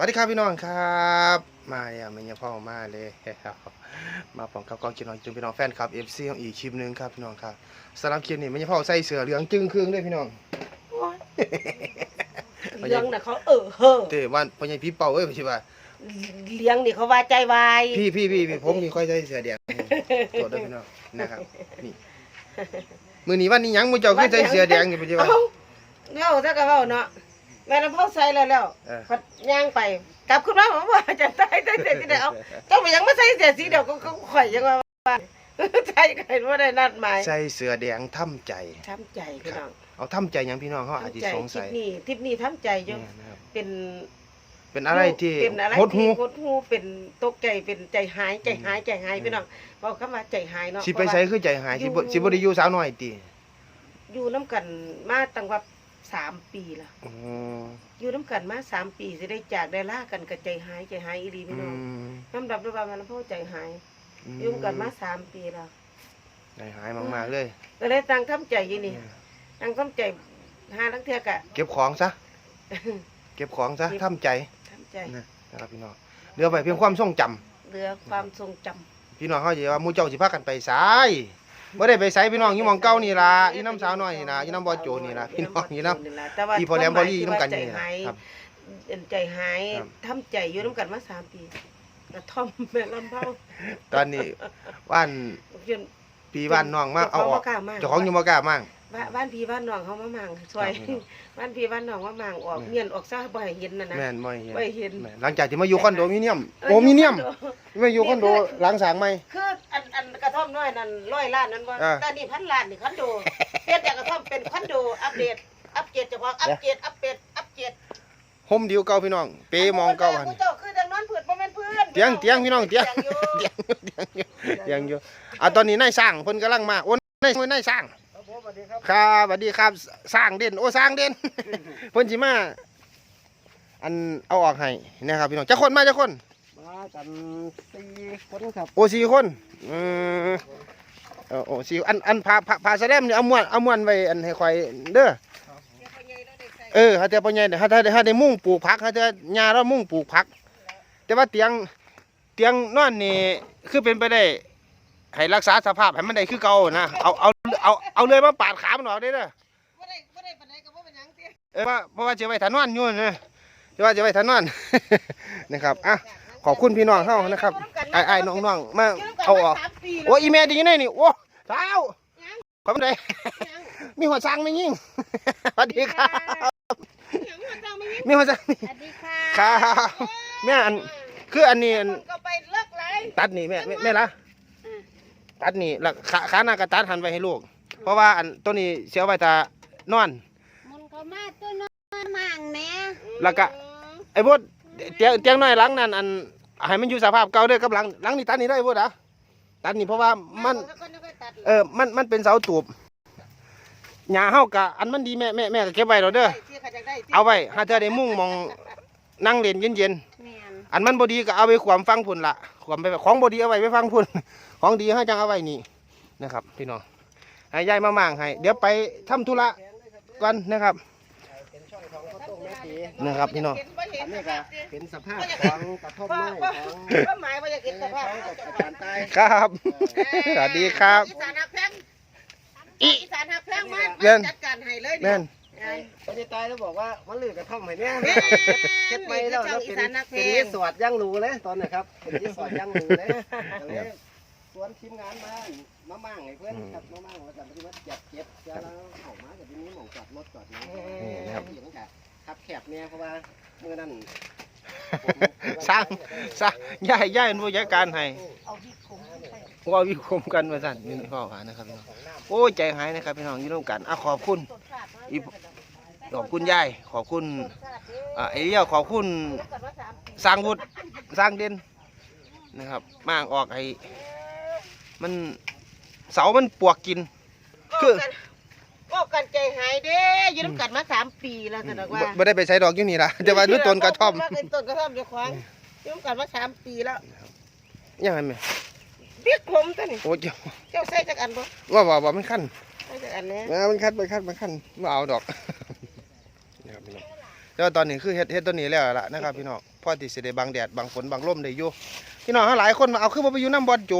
วัสดีครับพี่น้องครับ มาเนี่ยมันยังพ่อมาเลยมาพร้อมกับกองกินน้องจุนพี่น้องแฟนครับเอฟซีของอีกคลิปหนึงครับพี่น้องครับสำหรับคลิปนี้มันยังพ่อใส่เสื้อเหลืองจึงครึ่งด้วยพี่น้องเลี้ยงน่ะเขาเออเฮ้อเต้วันพ่อใหญ่พี่เป่าเอ้ยพี่ว่าเลี้ยงนี่เขาว่าใจวายพี่พี่พี่พี่ผมมีค่อยใส่เสื้อแดงตัวเด้อพี่น้องนะครับนี่มื้อนี้วันนี้หยังมื้อเจ้าคือใส่เสื้อแดงอยู่พี่ว่าเอ้าเงาซะก็เว้าเนาะ แม่น้ำพ่อใส่แล้วแล้วเออ พัดย่างไป กลับขึ้นมาผมว่าจะตายใส่เสื้อสีเดียวเจ้าไปยังมาใส่เสื้อสีเดียวก็ก็ข่อยยังว่าว่าใช่กันว่าได้นัดหมายใส่เสื้อแดงทำใจทำใจพี่น้องเอาทำใจหยังพี่น้องเขาอาจจะทำใจสงทริสัปยนี้ทริปนี้ทำใจอยู่เนี่ยนะครับเป็น เป็นอะไรที่เป็นอะไรหดหู ที่หดหูเป็นตกใจเป็นใจหายใจหายใจหายพี่น้องบอกคำว่าใจหายเนาะสิไปเพราะว่าใส่คือใจหายสิบ่สิบ่ได้อยู่สาวน้อยติ อยู่น้ำกันมาตั้งว่า สามปีละอ๋ออยู่น้ำกันมาสามปีสิได้จากได้ล่ากันกับใจหายใจหายอีดีอืพี่น้องมน้ำดับด้วยว่ามันพ่อใจหายอยู่กันมาสามปีแล้วใจหายมากๆเลยก็เลยตั้งทำใจอยู่นี่ตั้งทำใจหาทั้งเทือกะ เก็บของซะ เก็บของซะทำใจทำใจนะครับพี่น้องเหลือไว้เพียงความทรงจำ เหลือความทรงจำพี่น้องเขาจะว่าหมู่เจ้าสิพากันไปไสาย บ่ได้ไปไสพี่น้องอยู่หม่องเก่านี่ล่ะอยู่น้ำสาวน้อยนี่ล่ะอยู่น้ำบ่อโจนี่ล่ะพี่น้องอยู่น้ำล่ะแต่ว่าอีพอแหลมพอลี่น้ำกันใจนี่ล่ะหายครับใจหายครับ ทำใจอยู่น้ำกันมาสามปีกระท่อมแม่ลำเผาตอนนี้ว่านจนพี่ว่านน้องมาเอาออกเจ้าของบ่กล้ามากเจ้าของยังบ่กล้ามา กบ้านบ้านพี่บ้านน้องเขามามั่งช่วยครับพี่น้องบ้านพี่บ้านน้องมามั่งออกแม่นเงียนออกซะบ่ให้เห็นน่ะนะ แม่นบ่เห็นบ่เห็นแม่นหลังจากที่มาอยู่คอนโดมิเนียมเออโอมิเนียมอยู่คอนโดมาอยู่คอนโดหลังสร้างใหม่คืออันอันกระท่อมน้อยนั่นร้อยล้านนั่นว่าอ่า แต่นี่พันล้านนี่คอนโดเปลี่ยนจากกระท่อมเป็นคอนโดอัปเดตอัปเกรดเฉพาะอัปเกรดอัปเกรดอัปเกรดโฮมเดียวเก่าพี่น้อง เปมองเก่าหัน ผู้เจ้าคือดังนั้นเพื่อนบ่แม่นเพื่อนเตียงเตียงพี่น้องเตียงอยู่เตียงอยู่เตียงอยู่เตียงอยู่อะตอนนี้นายสร้างเพิ่นกำลังมาโอ้นายนายสร้างครับผมส วัสดีครับครับสวัสดีครับสร้างเด่นโอ้สร้างเด่นเพิ่นสิมาอันเอาออกให้นะครับพี่น้องจักคนมาจักคนมากันสี่คนครับโอ้สี่คนอืมเออโอ้สี่อันอันพาพาพาแสดงนี่เอาม้วนเอาม้วนไว้อันให้ข่อยเด้อเออถ้าแต่พ่อใหญ่เนี่ยถ้าถ้าถ้าได้มุ่งปลูกผักถ้าแต่ญาเรามุ่งปลูกผัก แต่ว่าเตียงเตียงนอนนี่คือเป็นไปได้ให้รักษาสภาพให้มันได้คือเก่านะเอาเอา เอาเอาเลยมาปาดขามันออกได้เด้อบ่ได้บ่ได้ปานใดก็บ่เป็นหยังเตี้ยเออว่าเพราะว่าจะไว้ถานอนอยู่นะจะว่าจะไว้ถานอน นะครับอะขอบคุณพี่น้องเฮานะครับไอ้ไอ้น้องๆมาเอาออกสามปีแล้วโอ้อีเมดีนี่นี่โอ้เท้าขอบคุณเลยมีหัวซังไม่ยิ่งสวัสดีครับยังว่าจังไม่มีมีหัวซังนี่สวัสดีค่ะครับแม่อันคืออันนี้อันคนก็ไปเลิกเลยตัดนี่แม่แม่แม่ละอืม ตัดนี่แล้วขาขาหน้าก็ตัดหันไปให้ลูก เพราะว่าอันตัวนี้เสียไว้แต่นอน มันก็มาตัวนอนมั่งแหน่แล้วก็ ไอ้พวกเตียงเตียงน้อยหลังนั้นอันให้มันอยู่สภาพเก่าเด้อกับหลังหลังนี่ตัดนี่ได้พวกอะตัดนี่เพราะว่ามันเออ มัน มันเป็นเสาตูบหญ้าเฮากะอันมันดีแม่แม่แม่ก็เก็บไว้แล้วเด้อเอาไว้หาเธอได้มุ่งมองนั่งเล่นเย็นแม่นๆ อันมันบ่ดีก็เอาไปขวามฟังพุ่นละขวามไปของบ่ดีเอาไว้ไปฟังพุ่นของดีเฮาจังเอาไว้นี่นะครับ พี่น้องให้ยายมามั่งให้เดี๋ยวไปทำธุระก่อนนะครับเป็นช่องของข้าวต้มแม่ตีนะครับพี่น้องอันนี้ก็เป็นสภาพของกระท่อมไม้ของก็หมายว่าจะกินสภาพของอาจารย์ใต้ครับสวัสดีครับอีสานหักแพงอีสานหักแพงมาเรียนจัดการให้เลยแม่น อาจารย์ใต้แล้วบอกว่ามันลือกระท่อมให้เนี่ยแม่เฮ็ดไปแล้วแล้วอีเป็นสานหักแพเป็นงรีสอร์ทย่างรูเลยตอนนี้ครับเป็นรีสอร์ทย่างรูเลยก็เลยสวนทีมงานมามามั่งให้เพื่อนครับมามั่งมาจับที่ว่าเจ็บเจ็บจะแล้วออกมาจากที่นี้หมองจอดรถจอดนี้นี่นะครับอยู่ตั้งแต่ขับแคบเนี่ยเพราะว่ามือนั่นสร้างสร้างย่ายย่ายเป็นผู้จัดการให้เอาที่ขมไปว่าวิคมกันมาสั่นนี่พ่อหานะครับพี่น้องโอ้ยใจหายนะครับพี่น้องอยืนร่วมกันอะขอบคุณต้นชาติอี ขอบคุณยายขอบคุณอ่าไอเลี้ยวขอบคุณสร้างวุฒิสร้างเด่นนะครับมางออกไอ้มันเสามันปวกกิน คือก็กันใจหายเด้ยืนกันมาสามปีแล้วสนอกว่าบ่ได้ไปใช้ดอกอยู่นี่ละแต่ว่าด้วยต้นกระท่อมเป็นต้นกระท่อมเจ้าของยืนกันมาสามปีแล้วยังไงแม่เรียกผมตัวนี้โอ้ยเจ้าเจ้าใส่จักอันบ่ว่าว่าว่ามันขั้นใส่จักอันเนี้ยมามันขั้นมันขั้นมันขั้นมาเอาดอกนี่ครับ พี่น้องแต่ว่าตอนนี้คือเฮ็ดเฮ็ดตัวนี้แล้วล่ะนะครับพี่น้องพอที่สิได้บังแดดบังฝนบังลมได้อยู่พี่น้องเฮาหลายคนมาเอาคือบ่ไปอยู่นํบอดโจ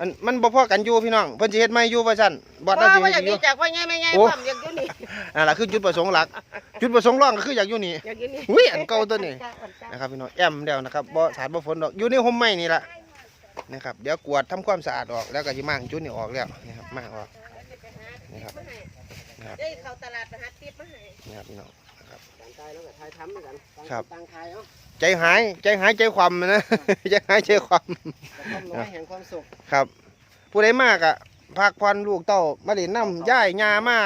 อันมันบ่พอกันอยู่พี่น้องเพิ่นสิเฮ็ดใหม่อยู่ว่าซั่นบอดว่าน่าสิว่าอเฮ็ยาดกอยู่นี้จากว่าไงไม่ไงโอ้ความอยากอยู่นี่นั่นล่ะคือจุดประสงค์หลัก จุดประสงค์รองก็คืออยากอยู่นี่อยากอยู่นี่อุ้ยอันเก่าตัวนี้นะครับพี่น้องแอมแล้วนะครับบ่สาดบ่ฝนดอกอยู่ในห่มไม้นี่ล่ะนะครับเดี๋ยวกวาดทำความสะอาดออกแล้วก็สิมั่งจุดนี่ออกแล้วนะครับมั่งออกนะครับ ได้เข้าตลาดไปหาติ๊บมาให้ นะครับพี่น้องนะครับต่างกายแล้วก็ทายทำเหมือนกันต่างครับ ต่างทายเอ้าใจหาย ใจหายใจความนะ ใจหายใจความ แต่ความน้อยแห่งความสุขครับ ผู้ใดมากอะพักผ่อนลูกเต้ามาเล่นน้ำย่ายยามา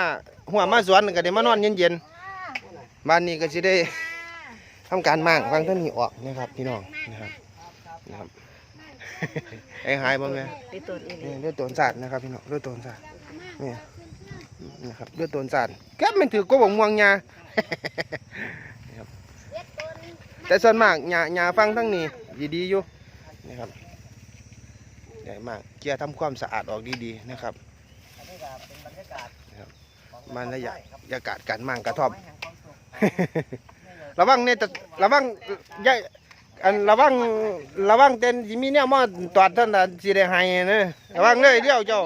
หัวมาสวนก็ได้มานอนเย็นๆบ้านนี้ก็สิได้ทำการมั่งฟังเท่านี้ออกนะครับพี่น้องนะครับนะครับ ไอ้หายบ่แม่ที่ต้นอีนี่นี่เลือดตัวสาดนะครับพี่น้องเลือดตัวสาดนี่ นะครับเลือดตัวสาดแก็มันถือกบงม่วงยานะครับแต่ส่วนมากยายาฟังทั้งนี้ดีๆอยู่นะครับใหญ่มากเกียร์ทำความสะอาดออกดีๆนะครับบรรยากาศมันระยะยากาศการมั่งกระท่อมแห่งความสุขระวังเนี่ยจะระวังยายอันระวังระวังเต้นสิมีเนี่ยมาตอดท่านน่ะสิได้ให้นะระวังเลยเดี๋ยวเจ้า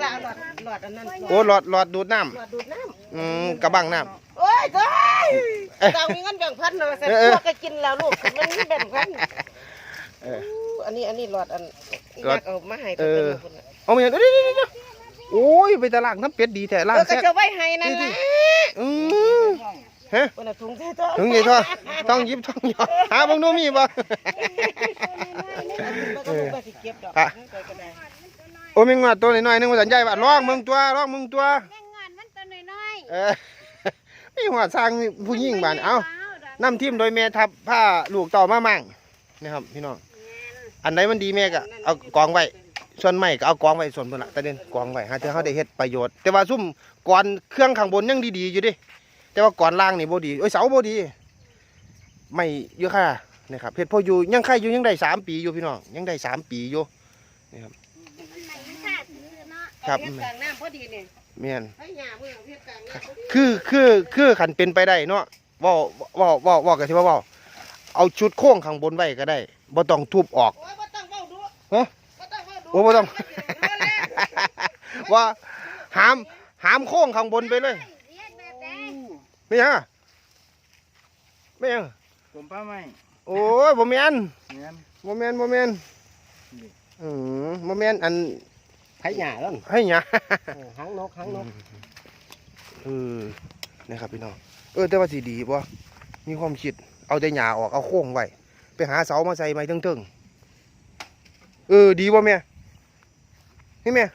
หลอดกันหลอดหลอดหลอดอันนั้นโอ้หลอดหลอดดูดน้หลอดดูดน้ำอืมกระบังน้ำ โอ้ยเจ้ยเรามีเงินแบ่งพันเลยแต่พวกก็กินแล้วลูกมันมีแบ่งพันำเอออันนี้อันนี้หลอดอันหลอดอยากเอามาให้เออพิ่นน่ะเอามาอย่างเดี๋ยวเดี๋ยวเดี๋ยวเดี๋ยวโอ้ยไปตลาดน้ำเป็ดดีแท้ล่างเออก็แซ่บจะไว้ให้นั่นนะอืมฮะวันน่ะถุงใส่ตัวถึงไงท่อต้องหยิบต้องหยอดหาเบางโน้มีบ่ เออก็สิเก็บดอกอะไปก็ได้ โอ้มีงอดตัวน้อยๆนึงว่าสัญญาว่าลองมึงตัวลองมึงตัวแม่งงอนมันตัวน้อยเออมีหัวสร้างผู้หญิงบ้านเอ้าๆน้ำทิมโดยแม่ทับผ้าลูกเต่ามามั่งนะครับพี่น้องอันไหนมันดีแม่ก็เอากองไว้ส่วนไม่ก็เอากองไว้ส่วนบนละแต่เด่นกองไว้หาเธอเขาได้เฮ็ดประโยชน์แต่ว่าซุ่มก่อนเครื่องข้างบนยังดีๆอยู่ดิแต่ว่าก่อนล่างนี่บ่ดีเอ้ยเสาบ่ดี ไม่เยอะค่ะนะครับเฮ็ดพออยู่ยังไข่อยู่ยังได้สามปีอยู่พี่น้องยังได้สามปีอยู่มันมันขาดมือเนาะ ครับ เฮ็ดกลางน้ำพอดีนี่แม่นให้หญ้ามือเฮ็ดกลางน้ำพอดีคือคือคือขันเป็นไปได้เนาะเว่าเว่าเว่าเว่ากันที่ว่าเว่าเอาชุดโค้งข้างบนไว้ก็ได้บ่ต้องทุบออก โอ้ยบ่ต้องเว้าดูฮะบ่ต้องเว้าดูโอ้บ่ต้องเอาแล้วว่าหามหามโค้งข้างบนไปเลยเรียกแบบใดไม่ยังอะไม่ยังผมป้าไม่โอ้ยบ่แม่น เนี่ยบ่แม่นบ่แม่นอืมบ่แม่นอัน ไผ่หญ้าแล้วนี่ให้หยังเออหางนกหางนกเออนะครับพี่น้องเออแต่ว่าสิดีบ่มีความคิดเอาแต่หญ้าออกเอาโค้งไว้ไปหาเสามาใส่ไม้เทิงๆเออดีบ่แม่นี่แม่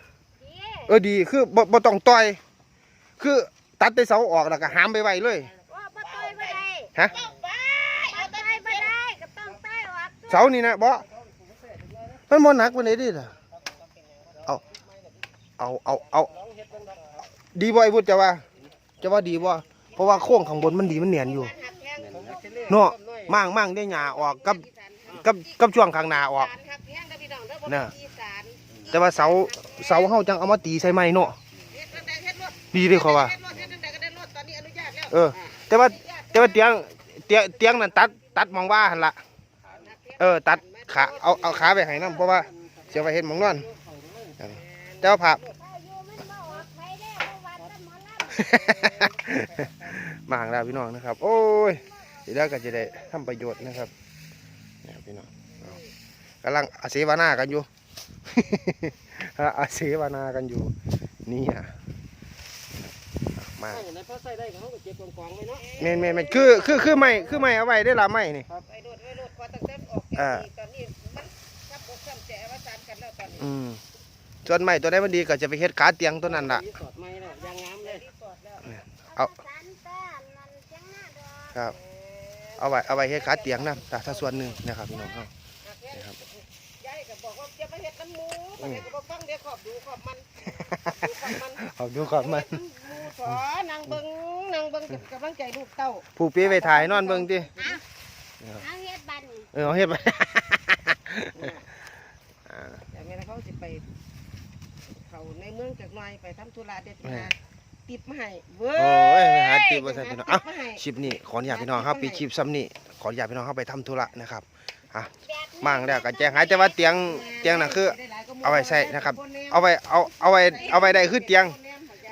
เออดีคือบ่บ่ต้องต่อย คือตัดแต่เสาออกแล้วก็หามไปไว้เลยว่าบ่ต้อยบ่ได้ฮะบ่ต้อยบ่ได้ก็ต้องต้อยออกเสานี่นะบ่มันบ่หนักปานใดเดิล่ะเอา เอาเอาเอาดีบ่ไอ้บุตรจะว่า จะว่าดีบ่เพราะว่าโค้งข้างบนมันดีมันเนียนอยู่เนาะมั่งมั่งได้หญ้าออกกับกับกับช่วงข้างหน้าออกนะแต่ว่าเสาเสาเฮาจังเอามาตีใส่ไม้เนาะดีเด้อเขาว่าเออ แต่ว่าแต่ว่าเตียงเตียงเตียงนั่นตัดตัดมองว่าหันละเออ ตัดขาเอาเอาขาไปให้นํเพราะว่าเสียไปเห็นมองนอนแต่ว่าผักถ้าอยู่มันบ่ออกไปได้บ่วัดแต่ห มอลำมาหางแล้วพี่น้องนะครับ โอ้ยเดี๋ยวก็จะได้ทำประโยชน์นะครับเนี่ยพี่น้องเอากำลังอาเสวนากันอยู่ อาเสวนากันอยู่ นี่อะมาใส่ในพอใส่ได้ก็เขาก็เก็บกองๆไว้เนาะเมนเมนเมนคือคือคือไม่คือไม่เอาไว้ได้ละไม่นี่ไปรถไปรถพอตั้งแต่ออกอ่าตอนนี้มันซับอกซ้ำแจว่าสานกันแล้วตอนนี้อืมส่วนไม่ตัวใดมันดีก็จะไปเฮ็ดขาเตียงตัวนั้นล่ะรีสอร์ทไม้แล้วยาง เอาสันตามันจังหน้าดอกครับเอาไว้เอาไว้เฮ็ดขาเตียงนะแต่ถ้าส่วนหนึ่งนะครับพี่น้องครับหักแพงยายก็บอกว่าจะมาเฮ็ดน้ำหมูตอนนี้ก็บ่ฟังเดี๋ยวขอบดูขอบมันดูขอบมันเอาดูก่อนมันหมูสอนางเบิงนางเบิงกำลังใจลูกเต้าผู้ปีไปถ่ายนอนเบิ่งติเอาเฮ็ดบัดนี่เออเอาเฮ็ดไปอ่าแต่เวลาเขาสิไป เขาในเมืองจากหน่อยไปทำธุระเด็ดแม่มา ติปมาให้เว้โอ้ยยหาติปมาใส่พี่น้องเอ้ามาให้คลิปนี้ขออนุญาตพี่น้องครับปีคลิปซ้ำนี่ขออนุญาตพี่น้องเข้าไปทำธุระนะครับอะมั่งแล้วก็แจ้งหายแต่ว่าเตียงเตียงน่ะคือ เอาไว้ใส่นะครับ เอาไว้เอาเอาไว้เอาไว้ได้คือเตียง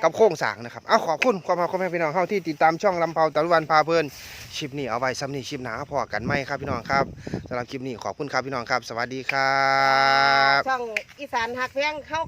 กับโครงสร้างนะครับเอาขอบคุณความรักความแม่พี่น้องเข้าที่ติดตามช่องลำเพาตะลุวันพาเพลินคลิปนี้เอาไว้ซ้ำนี่คลิปหนาพอกันไหมครับพี่น้องครับสำหรับคลิปนี้ขอบคุณครับพี่น้องครับ สวัสดีครับ ช่องอีสานหักแพงเข้า